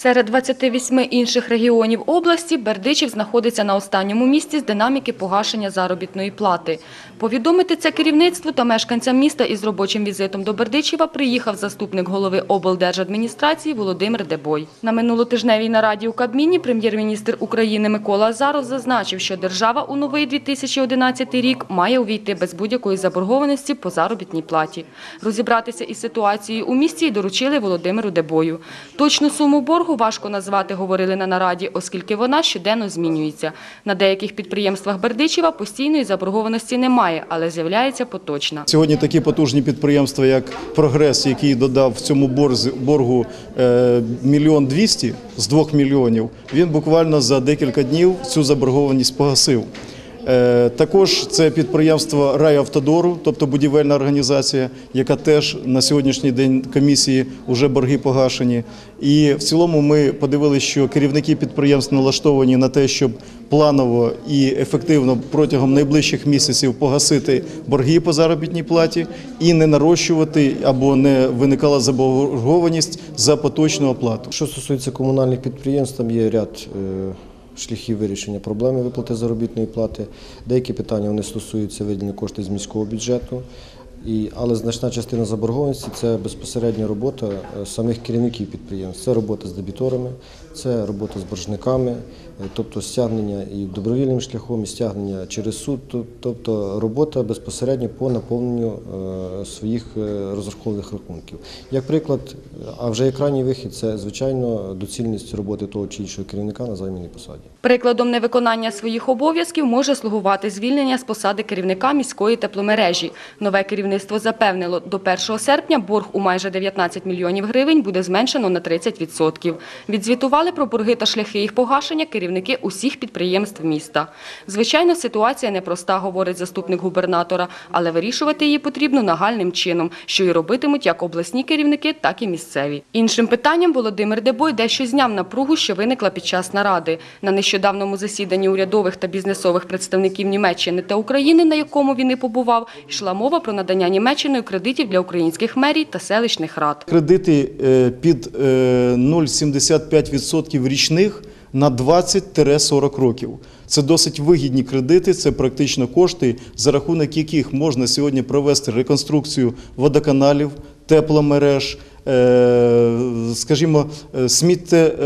Серед 28 інших регіонів області Бердичів знаходиться на останньому місці з динаміки погашення заробітної плати. Повідомити це керівництву та мешканцям міста із робочим візитом до Бердичева приїхав заступник голови облдержадміністрації Володимир Дебой. На минулотижневій нараді у Кабміні прем'єр-міністр України Микола Азаров зазначив, що держава у новий 2011 рік має увійти без будь-якої заборгованості по заробітній платі. Розібратися із ситуацією у місті доручили Володимиру Дебою. Точну суму боргу важко назвати, говорили на нараді, оскільки вона щоденно змінюється. На деяких підприємствах Бердичева постійної заборгованості немає, але з'являється поточна. Сьогодні такі потужні підприємства, як Прогрес, який додав в цьому боргу е, мільйон двісті з двох мільйонів, він буквально за декілька днів цю заборгованість погасив. Е, Також це підприємство Райавтодору, тобто будівельна організація, яка теж на сьогоднішній день комісії вже борги погашені. І в цілому ми подивилися, що керівники підприємств налаштовані на те, щоб планово і ефективно протягом найближчих місяців погасити борги по заробітній платі і не нарощувати або не виникала заборгованість за поточну оплату. Що стосується комунальних підприємств, там є ряд е, шляхів вирішення проблеми виплати заробітної плати. Деякі питання вони стосуються виділення коштів з міського бюджету. І, але значна частина заборгованості це безпосередня робота е, самих керівників підприємств. Це робота з дебіторами, це робота з боржниками, тобто стягнення і добровільним шляхом, і стягнення через суд, тобто робота безпосередньо по наповненню е, своїх е, розрахованих рахунків. Як приклад, а вже як крайній вихід, це звичайно доцільність роботи того чи іншого керівника на займаній посаді. Прикладом невиконання своїх обов'язків може слугувати звільнення з посади керівника міської тепломережі. Нове керівництво запевнило, до 1 серпня борг у майже 19 мільйонів гривень буде зменшено на 30%. Відзвітували про борги та шляхи їх погашення керівники усіх підприємств міста. Звичайно, ситуація непроста, говорить заступник губернатора, але вирішувати її потрібно нагальним чином, що і робитимуть як обласні керівники, так і місцеві. Іншим питанням Володимир Дебой дещо зняв напругу, що виникла під час наради. На нещодавному засіданні урядових та бізнесових представників Німеччини та України, на якому він і побував, йшла мова про надання Німеччиною кредитів для українських мерій та селищних рад. Кредити е, під е, 0,75% річних на 20-40 років. Це досить вигідні кредити, це практично кошти, за рахунок яких можна сьогодні провести реконструкцію водоканалів, тепломереж, е, скажімо, сміттезвалищ.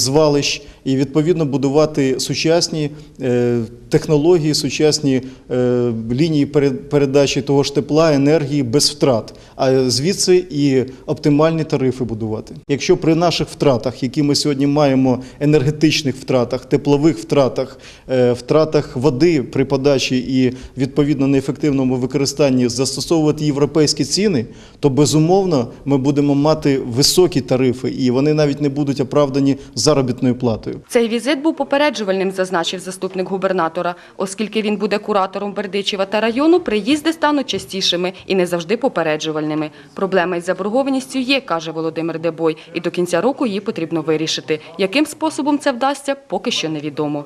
сміттєзвалищ і відповідно будувати сучасні е, технології, сучасні е, лінії пере- передачі того ж тепла, енергії без втрат, а звідси і оптимальні тарифи будувати. Якщо при наших втратах, які ми сьогодні маємо, енергетичних втратах, теплових втратах, е, втратах води при подачі і відповідно неефективному використанні застосовувати європейські ціни, то безумовно ми будемо мати високі тарифи, і вони навіть не будуть оправдані заробітною платою. Цей візит був попереджувальним, зазначив заступник губернатора. Оскільки він буде куратором Бердичева та району, приїзди стануть частішими і не завжди попереджувальними. Проблема із заборгованістю є, каже Володимир Дебой, і до кінця року її потрібно вирішити. Яким способом це вдасться, поки що невідомо.